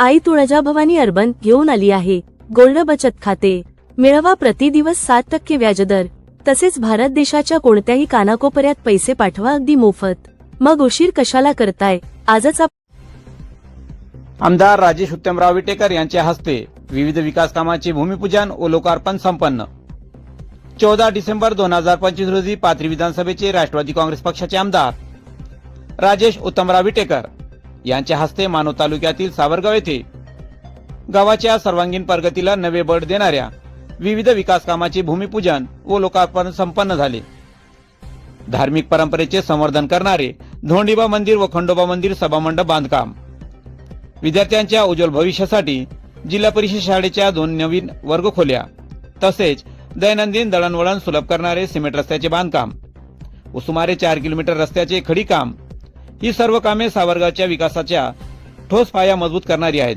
आई Tuljabhavani urban घेऊन आली आहे. गोल्ड बचत खाते. मिळवा प्रति दिवस सात टक्के व्याजदर. तसेच भारत देशाच्या कोणत्याही कानाकोपऱ्यात पैसे पाठवा अगदी मोफत. मग उशीर कशाला करताय? आजच आमदार राजेश उत्तमराव विटेकर यांच्या हस्ते विविध विकास कामांचे भूमिपूजन व लोकार्पण संपन्न. चौदा डिसेंबर दोन हजार पंचवीस रोजी पाथरी विधानसभेचे राष्ट्रवादी काँग्रेस पक्षाचे आमदार राजेश उत्तमराव विटेकर. यांच्या हस्ते मानव तालुक्यातील सावरगाव येथे गावाच्या सर्वांगीण प्रगतीला नवे बळ देणाऱ्या विविध विकास कामाचे भूमिपूजन व लोकार्पण संपन्न झाले. धार्मिक परंपरेचे संवर्धन करणारे धोंडीबा मंदिर व खंडोबा मंदिर सभामंडप बांधकाम. विद्यार्थ्यांच्या उज्ज्वल भविष्यासाठी जिल्हा परिषद शाळेच्या दोन नवीन वर्गखोल्या तसेच दैनंदिन दळणवळण सुलभ करणारे सिमेंट रस्त्याचे बांधकाम व सुमारे चार किलोमीटर रस्त्याचे खडीकाम ही सर्व कामे सावरगावच्या विकासाच्या ठोस पाया मजबूत करणारी आहेत.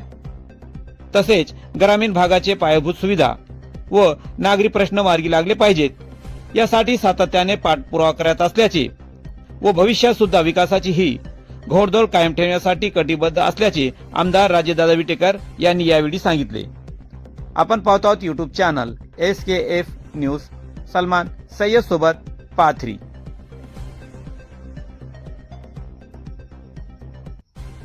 तसेच ग्रामीण भागाचे पायाभूत सुविधा व नागरी प्रश्न मार्गी लागले पाहिजेत. यासाठी सातत्याने पाठपुरावा करत असल्याचे व भविष्यात सुद्धा विकासाची ही घोडदौड कायम ठेवण्यासाठी कटिबद्ध असल्याचे आमदार राजेदादा विटेकर यांनी यावेळी सांगितले. आपण पाहतो आहोत YouTube channel S K F news Salman Sayyed सोबत पाथरी.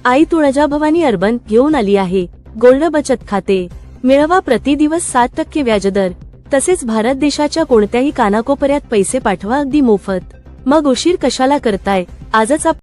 आई तुळजाभवानी अर्बन घेऊन आली आहे. गोल्ड बचत खाते. मिळवा प्रति दिवस सात टक्के व्याजदर. तसेच भारत देशाच्या कोणत्याही कानाकोपऱ्यात पैसे पाठवा अगदी मोफत. मग उशीर कशाला करताय? आजच आप